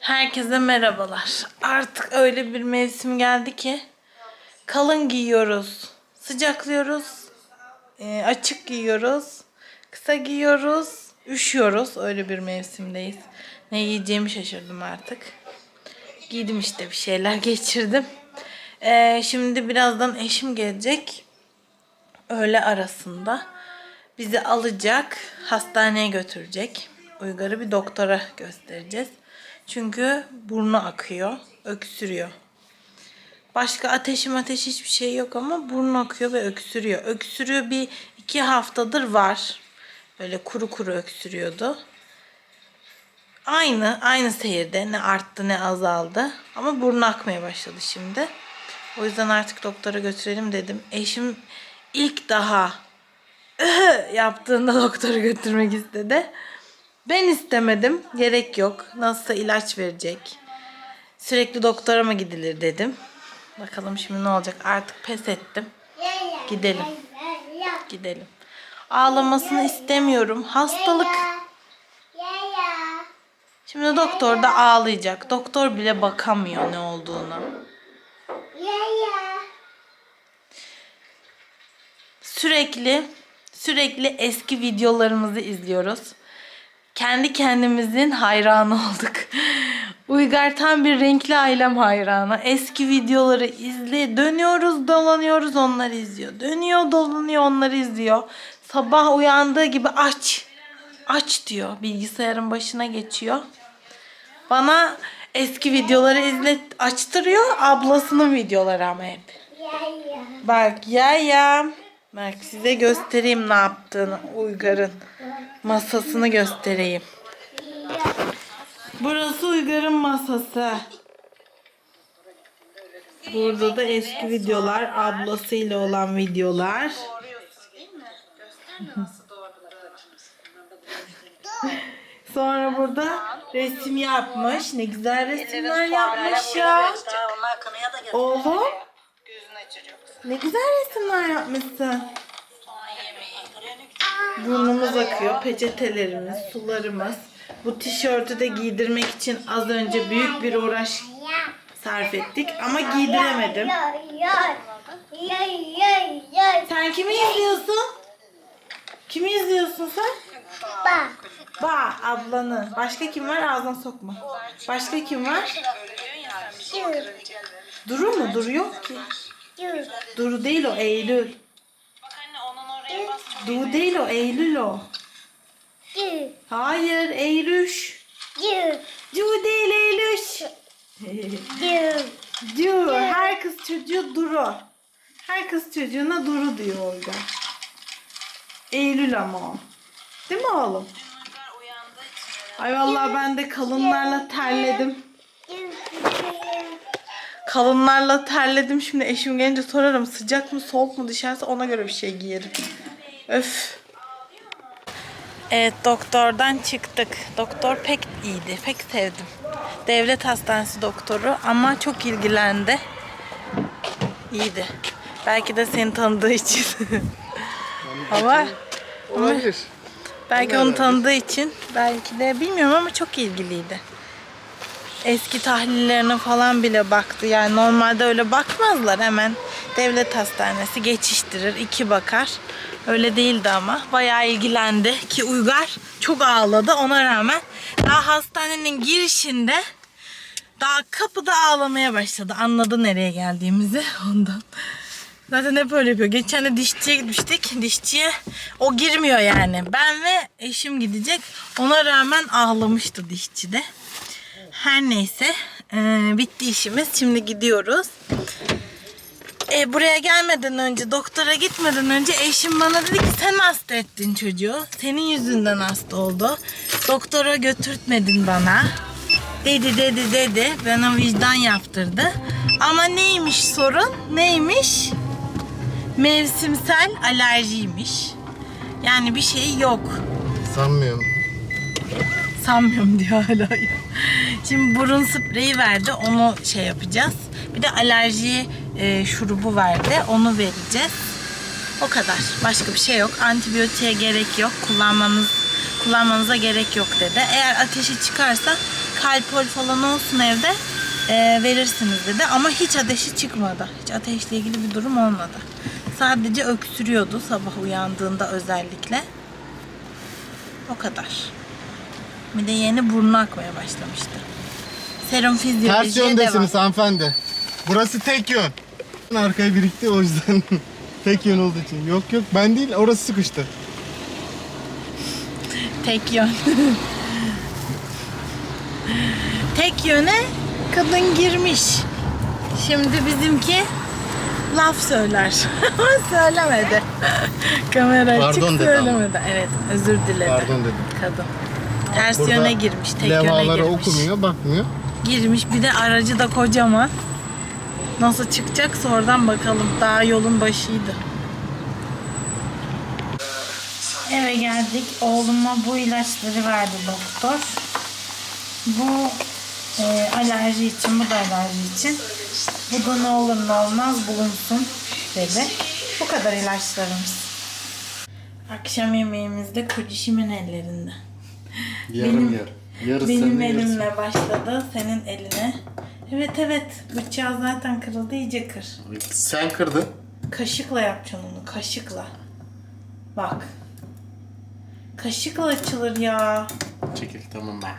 Herkese merhabalar. Artık öyle bir mevsim geldi ki kalın giyiyoruz, sıcaklıyoruz, e, açık giyiyoruz, kısa giyiyoruz, üşüyoruz. Öyle bir mevsimdeyiz. Ne giyeceğimi şaşırdım artık. Giydim işte bir şeyler geçirdim. E, şimdi birazdan eşim gelecek. Öğle arasında bizi alacak, hastaneye götürecek. Uygar'ı bir doktora göstereceğiz. Çünkü burnu akıyor, öksürüyor. Başka ateşim ateş hiçbir şey yok ama burnu akıyor ve öksürüyor. Öksürüyor bir iki haftadır var. Böyle kuru kuru öksürüyordu. Aynı, aynı seyirde ne arttı ne azaldı. Ama burnu akmaya başladı şimdi. O yüzden artık doktora götürelim dedim. Eşim ilk daha yaptığında doktora götürmek istedi. Ben istemedim. Gerek yok. Nasılsa ilaç verecek. Sürekli doktora mı gidilir dedim. Bakalım şimdi ne olacak. Artık pes ettim. Gidelim. Gidelim. Ağlamasını istemiyorum. Hastalık. Şimdi doktor da ağlayacak. Doktor bile bakamıyor ne olduğunu. Sürekli sürekli eski videolarımızı izliyoruz. Kendi kendimizin hayranı olduk. Uygar tam bir renkli ailem hayranı. Eski videoları izle, dönüyoruz, dolanıyoruz, onları izliyor. Dönüyor, dolanıyor, onları izliyor. Sabah uyandığı gibi aç. Aç diyor. Bilgisayarın başına geçiyor. Bana eski videoları izlet açtırıyor. Ablasının videoları ama hep. Bak ya ya. Bak size göstereyim ne yaptığını Uygar'ın masasını göstereyim. Burası Uygar'ın masası. Burada da eski videolar, ablasıyla olan videolar. Sonra burada resim yapmış. Ne güzel resimler yapmış ya. Oğlum. Ne güzel resimler yapmışsın. Burnumuz akıyor. Peçetelerimiz, sularımız. Bu tişörtü de giydirmek için az önce büyük bir uğraş sarf ettik ama giydiremedim. Sen kimi izliyorsun? Kimi izliyorsun sen? Ba ablanı. Başka kim var? Ağzına sokma. Başka kim var? Duru mu? Duru yok ki. Duru değil o Eylül. Duru değil o Eylül o. Hayır Eylüş. Duru değil Eylüş. Duru. Her kız çocuğu Duru. Her kız çocuğuna Duru diyor Olga. Eylül ama o. Değil mi oğlum? Ay vallahi ben de kalınlarla terledim. Kalınlarla terledim. Şimdi eşim gelince sorarım sıcak mı soğuk mu dışarısı ona göre bir şey giyerim. Öf. Evet doktordan çıktık. Doktor pek iyiydi. Pek sevdim. Devlet hastanesi doktoru ama çok ilgilendi. İyiydi. Belki de seni tanıdığı için. ama Olabilir. belki onu tanıdığı için belki de bilmiyorum ama çok ilgiliydi. Eski tahlillerine falan bile baktı. Yani normalde öyle bakmazlar hemen. Devlet hastanesi geçiştirir, iki bakar. Öyle değildi ama. Bayağı ilgilendi ki Uygar çok ağladı ona rağmen. Daha hastanenin girişinde daha kapıda ağlamaya başladı. Anladı nereye geldiğimizi ondan. Zaten hep öyle yapıyor. Geçen de dişçiye gitmiştik. Dişçiye o girmiyor yani. Ben ve eşim gidecek. Ona rağmen ağlamıştı dişçide. Her neyse e, bitti işimiz. Şimdi gidiyoruz. E, buraya gelmeden önce, doktora gitmeden önce eşim bana dedi ki sen hasta ettin çocuğu. Senin yüzünden hasta oldu. Doktora götürtmedin bana. Dedi dedi dedi. Bana vicdan yaptırdı. Ama neymiş sorun? Neymiş? Mevsimsel alerjiymiş. Yani bir şey yok. Sanmıyorum. Sanmıyorum diyor hala. Şimdi burun spreyi verdi. Onu şey yapacağız. Bir de alerji e, şurubu verdi. Onu vereceğiz. O kadar. Başka bir şey yok. Antibiyotiğe gerek yok. Kullanmanız kullanmanıza gerek yok dedi. Eğer ateşi çıkarsa kalpol falan olsun evde e, verirsiniz dedi. Ama hiç ateşi çıkmadı. Hiç ateşle ilgili bir durum olmadı. Sadece öksürüyordu sabah uyandığında özellikle. O kadar. Bir de yeni burnu akmaya başlamıştı. Serum Ters fizyolojiye devam. yöndesiniz hanımefendi. Burası tek yön. Arkaya birikti o yüzden. tek yön olduğu için. Yok yok ben değil orası sıkıştı. Tek yön. Tek yöne kadın girmiş. Şimdi bizimki laf söyler. Söylemedi. Kamera açık Pardon dedi ama. söylemedi. Evet özür diledi. Pardon dedim. Kadın. Ters Burada yöne girmiş. Tek yöne Levhaları girmiş. okumuyor bakmıyor. Girmiş bir de aracı da kocaman. Nasıl çıkacaksa oradan bakalım. Daha yolun başıydı. Eve geldik. Oğluma bu ilaçları verdi doktor. Bu e, alerji için, bu da alerji için. Bu da ne olur ne olmaz bulunsun dedi. Bu kadar ilaçlarımız. Akşam yemeğimizde kocişimin ellerinde. Yarım Benim- yarım. Yarısı Benim senin, yarısı. elimle başladı, senin eline. Evet evet, bıçağı zaten kırıldı, iyice kır. Sen kırdın. Kaşıkla yapacaksın onu, kaşıkla. Bak. Kaşıkla açılır ya. Çekil tamam ben.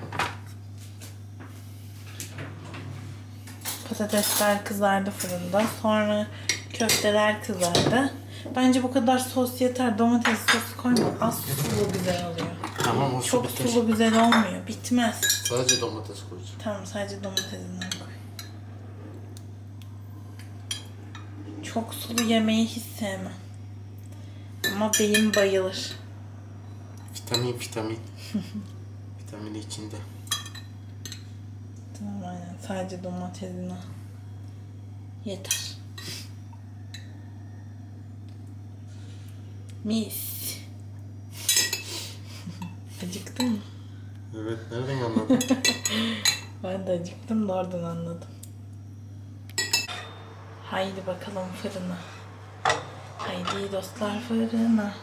Patatesler kızardı fırında. Sonra köfteler kızardı. Bence bu kadar sos yeter. Domates sosu koyma. Az sulu güzel oluyor. Tamam o Çok sulu güzel olmuyor. Bitmez. Sadece domates koyacağım. Tamam sadece domatesinden koy. Çok sulu yemeği hiç sevmem. Ama beyin bayılır. Vitamin vitamin. Vitamini içinde. Tamam aynen sadece domatesine. Yeter. Mis. Acıktın mı? Evet nereden anladın? Ben de acıktım da oradan anladım. Haydi bakalım fırına. Haydi dostlar fırına.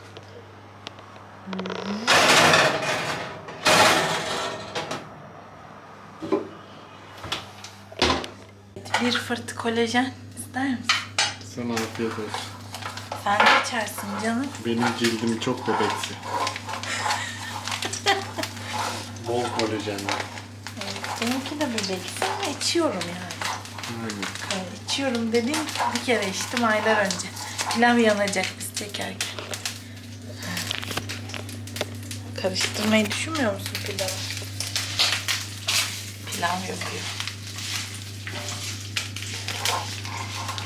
Bir fırt kolajen ister misin? Sana afiyet olsun. Sen de içersin canım. Benim cildim çok bebeksi. Bol kolajen. Evet, benimki de bebeksin ama içiyorum yani. Aynen. Yani içiyorum dediğim bir kere içtim aylar önce. Pilav yanacak biz çekerken. Karıştırmayı düşünmüyor musun pilavı? Pilav yapıyor.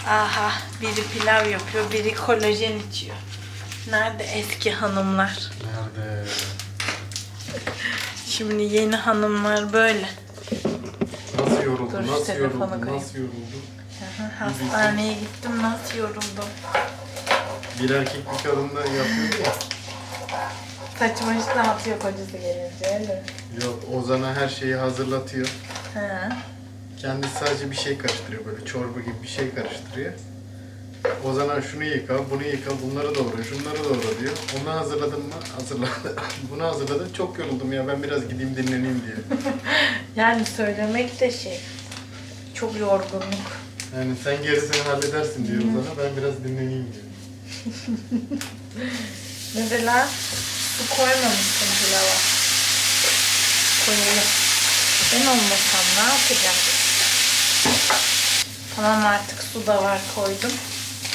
Aha biri pilav yapıyor, biri kolajen içiyor. Nerede eski hanımlar? Nerede? Şimdi yeni hanımlar böyle. Nasıl yoruldu? Dur, nasıl yoruldu? Nasıl yoruldu? Aha, Hastaneye gittim nasıl yoruldum. Bir erkek bir kadın da yapıyordu ya. Saçma işte atıyor kocası gelince öyle? Yok Ozan'a her şeyi hazırlatıyor. Ha. Kendisi sadece bir şey karıştırıyor böyle çorba gibi bir şey karıştırıyor. Ozan'a şunu yıka, bunu yıka, bunları doğra, şunları doğra diyor. Onu hazırladın mı? Hazırladı. bunu hazırladım. Çok yoruldum ya ben biraz gideyim dinleneyim diye. Yani söylemek de şey. Çok yorgunluk. Yani sen gerisini halledersin diyor Ozan'a. Ben biraz dinleneyim diyor. Mesela su koymamışsın pilava. Koyalım. Ben olmasam ne yapacağım? Tamam artık su da var koydum.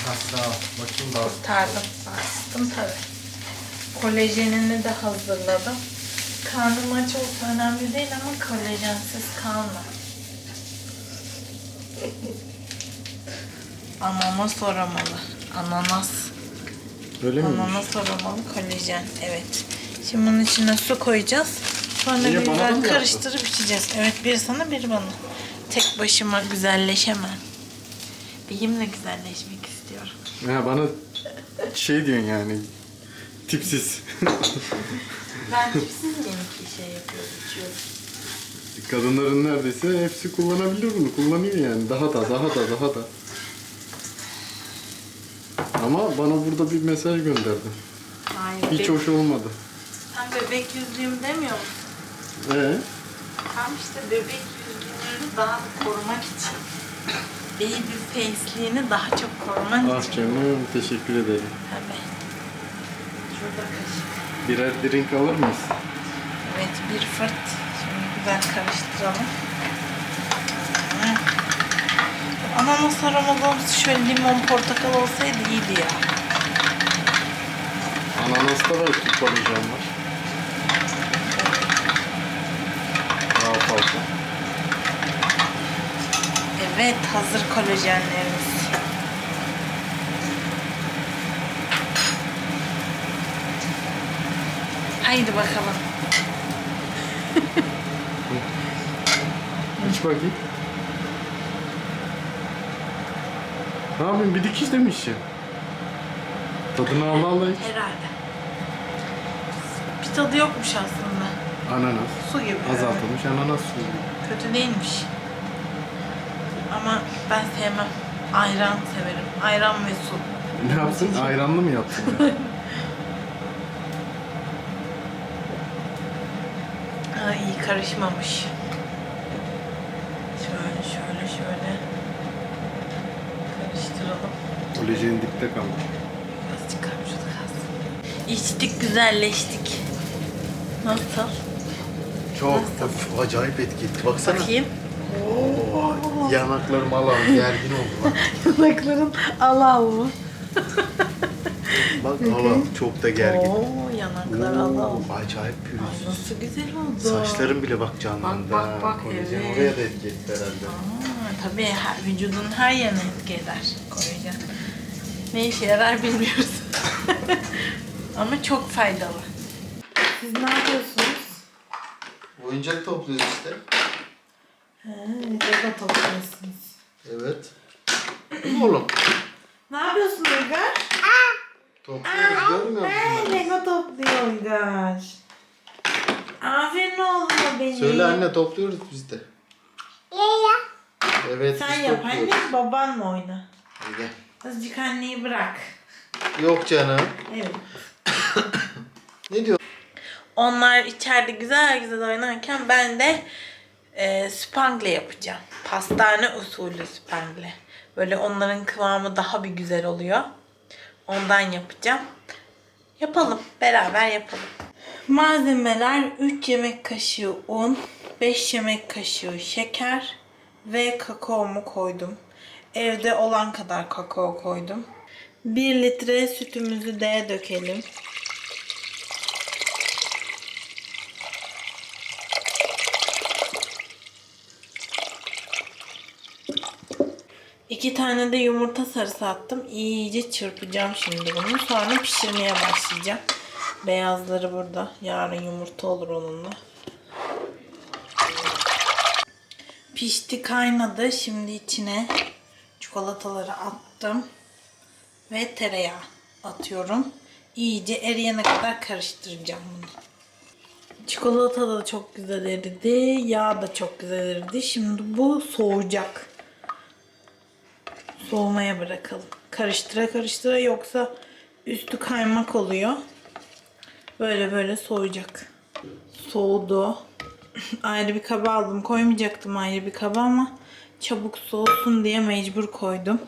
Ol. Bakayım daha. Kurtardım. Bastım tabii. Kolajenini de hazırladım. Karnım aç olsa önemli değil ama kolajensiz kalma. Ananas aramalı. Ananas. Öyle mi? Ananas aromalı kolajen. Evet. Şimdi bunun içine su koyacağız. Sonra Niye, bir bana mı yaptın? karıştırıp içeceğiz. Evet biri sana biri bana. Tek başıma güzelleşemem. Benimle güzelleşmek istiyorum. Ha, bana şey diyorsun yani. Tipsiz. Ben tipsiz miyim ki şey yapıyorum, içiyorum. Kadınların neredeyse hepsi kullanabilir bunu. Kullanıyor yani. Daha da, daha da, daha da. Ama bana burada bir mesaj gönderdi. Hayır. Hiç hoş olmadı. Sen bebek yüzlüyüm demiyor musun? Ee? Tam işte bebek yüzlerini daha da korumak için. Baby face'liğini daha çok koruman Ah için. canım teşekkür ederim. Tabii. Şurada kaşık. Birer drink alır mıyız? Evet bir fırt. Şimdi güzel karıştıralım. Ananas aromalı şöyle limon portakal olsaydı iyiydi ya. Ananasta da kolajen var. Daha fazla. Evet hazır kolajenlerimiz. Haydi bakalım. İç bakayım. Ne yapayım bir dikişle mi içeceğim? Tadını Allah Allah iç. Herhalde. Bir tadı yokmuş aslında. Ananas. Su gibi. Azaltılmış ananas suyu. Kötü değilmiş. Ama ben sevmem. Ayran severim. Ayran ve su. Ne yaptın? Ayranlı mı yaptın? ya? Ha, iyi karışmamış. Şöyle şöyle şöyle. Karıştıralım. Kolajen dipte kalmış. Azıcık karıştı kalsın. İçtik güzelleştik. Nasıl? Çok of, acayip etkili. Baksana. Bakayım. Yanaklarım alan gergin oldu bak. Yanakların al mı? Bak alan çok da gergin. Oo yanaklar al al. Oo, acayip Ay pürüzsüz. nasıl güzel oldu. Saçlarım bile bak canlandı. Bak, bak, bak, Kolajen evet. oraya da etki etti herhalde. Aa, tabii her, vücudun her yerine etki eder kolajen. Ne işe yarar bilmiyoruz. Ama çok faydalı. Siz ne yapıyorsunuz? Oyuncak topluyoruz işte. He, Lego topluyorsunuz. Evet. Oğlum? Ne yapıyorsun Uygar? Topluyoruz görmüyor musun? He, Lego topluyor Uygar. Aferin oğluma benim. Söyle anne topluyoruz biz de. Evet Sen biz yap topluyoruz. anne babanla oyna. Hadi gel. Azıcık anneyi bırak. Yok canım. Evet. Ne diyor? Onlar içeride güzel güzel oynarken ben de e, spangle yapacağım. Pastane usulü spangle. Böyle onların kıvamı daha bir güzel oluyor. Ondan yapacağım. Yapalım. Beraber yapalım. Malzemeler 3 yemek kaşığı un, 5 yemek kaşığı şeker ve kakaomu koydum. Evde olan kadar kakao koydum. 1 litre sütümüzü de dökelim. İki tane de yumurta sarısı attım. İyice çırpacağım şimdi bunu. Sonra pişirmeye başlayacağım. Beyazları burada. Yarın yumurta olur onunla. Pişti kaynadı. Şimdi içine çikolataları attım. Ve tereyağı atıyorum. İyice eriyene kadar karıştıracağım bunu. Çikolata da çok güzel eridi. Yağ da çok güzel eridi. Şimdi bu soğuyacak soğumaya bırakalım. Karıştıra karıştıra yoksa üstü kaymak oluyor. Böyle böyle soğuyacak. Soğudu. ayrı bir kaba aldım. Koymayacaktım ayrı bir kaba ama çabuk soğusun diye mecbur koydum.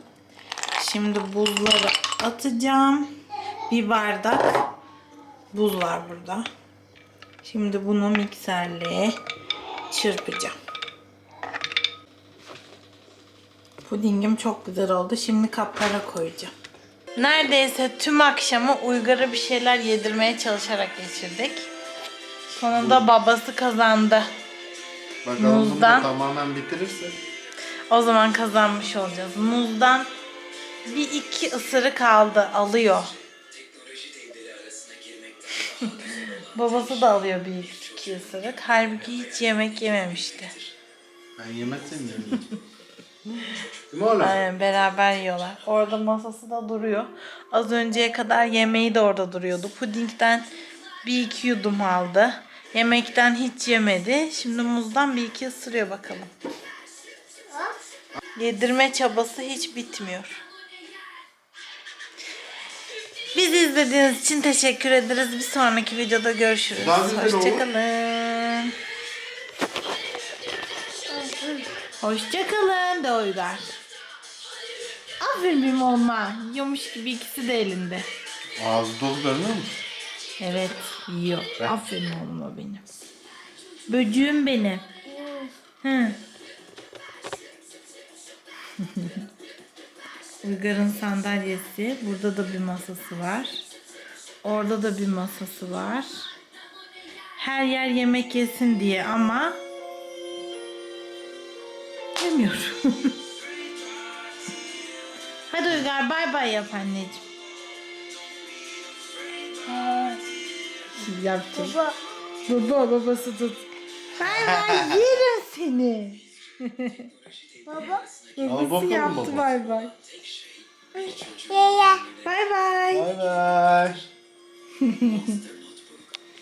Şimdi buzları atacağım. Bir bardak buz var burada. Şimdi bunu mikserle çırpacağım. Pudingim çok güzel oldu. Şimdi kaplara koyacağım. Neredeyse tüm akşamı Uygar'a bir şeyler yedirmeye çalışarak geçirdik. Sonunda babası kazandı. Bakalım bunu Muzdan. tamamen bitirirse. O zaman kazanmış olacağız. Muzdan bir iki ısırık aldı. Alıyor. babası da alıyor bir iki ısırık. Halbuki hiç yemek yememişti. Ben yemezsem yerim. Değil mi oğlum? Aynen beraber yiyorlar. Orada masası da duruyor. Az önceye kadar yemeği de orada duruyordu. Pudingden bir iki yudum aldı. Yemekten hiç yemedi. Şimdi muzdan bir iki ısırıyor bakalım. Yedirme çabası hiç bitmiyor. Bizi izlediğiniz için teşekkür ederiz. Bir sonraki videoda görüşürüz. Hoşçakalın. Hoşçakalın de Uygar. Aferin benim olma. Yiyormuş gibi ikisi de elinde. Ağzı dolu görünüyor musun? Evet yiyor. Aferin oğluma benim. Böcüğüm benim. Hı. Uygar'ın sandalyesi. Burada da bir masası var. Orada da bir masası var. Her yer yemek yesin diye ama yemiyorum. Hadi Uygar bay bay yap anneciğim. Şimdi yapacağım. Baba. Baba babası tut. Bay bay yerim seni. Baba. Babası bakalım yaptı baba. bay bay. Bay bay. Bay bay.